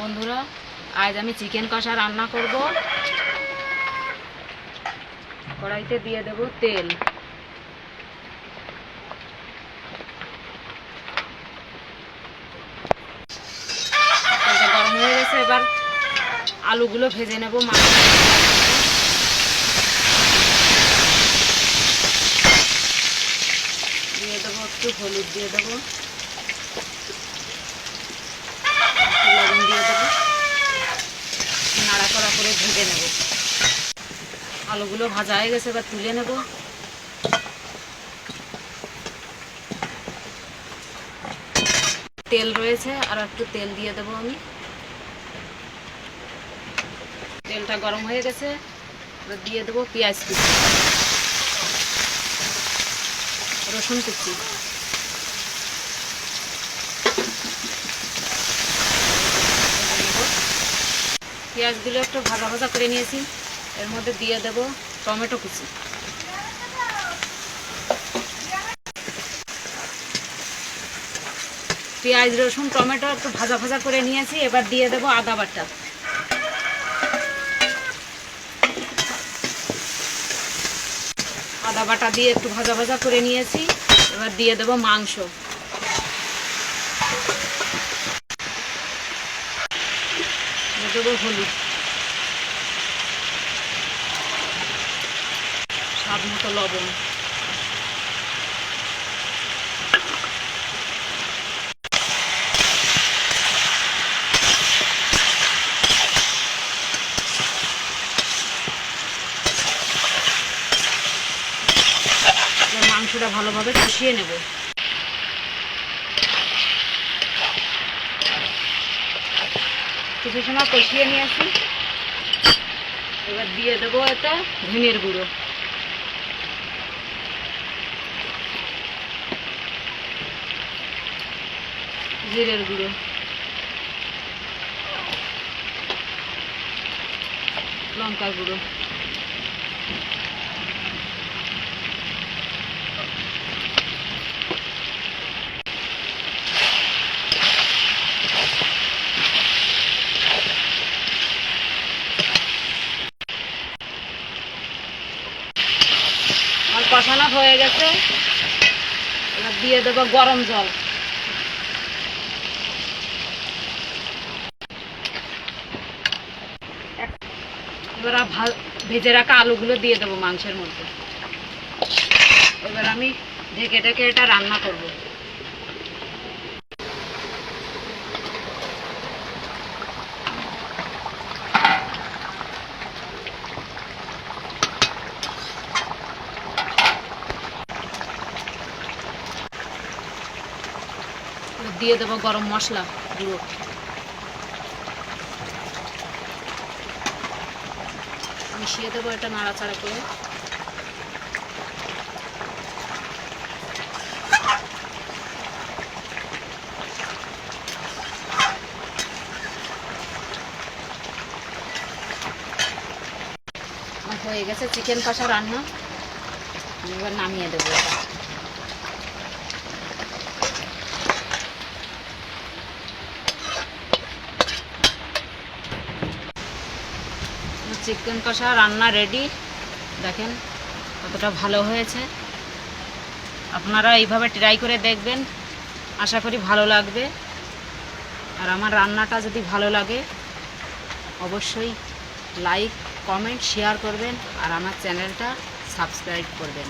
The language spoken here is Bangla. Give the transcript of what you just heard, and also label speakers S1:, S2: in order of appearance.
S1: বন্ধুরা, আজ আমি চিকেন কষা রান্না করব। কড়াইতে দিয়ে দেব তেল। গরম হয়ে গেছে, এবার আলুগুলো ভেজে নেব মাছ। দিয়ে দেবো একটু হলুদ, দিয়ে দেবো একটু লবণ দিয়ে দেবো নাড়াচড়া করে ভেজে নেব। আলুগুলো ভাজা হয়ে গেছে, এবার তুলে নেব। তেল রয়েছে, আর একটু তেল দিয়ে দেবো আমি। তেলটা গরম হয়ে গেছে দিয়ে দেবো পেঁয়াজ কুচি। রসুন কুচি। পেঁয়াজগুলো একটু ভাজা ভাজা করে নিয়েছি। এর মধ্যে দিয়ে দেব টমেটো কুচি। পেঁয়াজ, রসুন, টমেটো একটু ভাজা ভাজা করে নিয়েছি, এবার দিয়ে দেব আদা বাটা। আদা বাটা দিয়ে একটু ভাজা ভাজা করে নিয়েছি, এবার দিয়ে দেব মাংস দিয়ে দেবো হলুদ স্বাদ মতো লবণ। মাংসটা ভালোভাবে কষিয়ে নেব। কিছু সময় কষিয়ে নিয়ে আসি। এবার দিয়ে দেবো এটা ধনের গুঁড়ো। জিরের গুঁড়ো। লঙ্কার গুঁড়ো। আর হয়ে গেছে। এবার দিয়ে দেবো গরম জল। এবার ভেজে রাখা আলুগুলো দিয়ে দেবো মাংসের মধ্যে। এবার আমি ঢেকে ঢেকে এটা রান্না করব। দিয়ে দেবো গরম মশলা, গুঁড়ো। মিশিয়ে দেবো এটা নাড়াচাড়া করে। হয়ে গেছে চিকেন কষা রান্না। এবার নামিয়ে দেবো চিকেন কষা রান্না রেডি দেখেন কতটা ভালো হয়েছে। আপনারা এইভাবে ট্রাই করে দেখবেন। আশা করি ভালো লাগবে। আর আমার রান্নাটা যদি ভালো লাগে, অবশ্যই লাইক কমেন্ট শেয়ার করবেন। আর আমার চ্যানেলটা সাবস্ক্রাইব করবেন।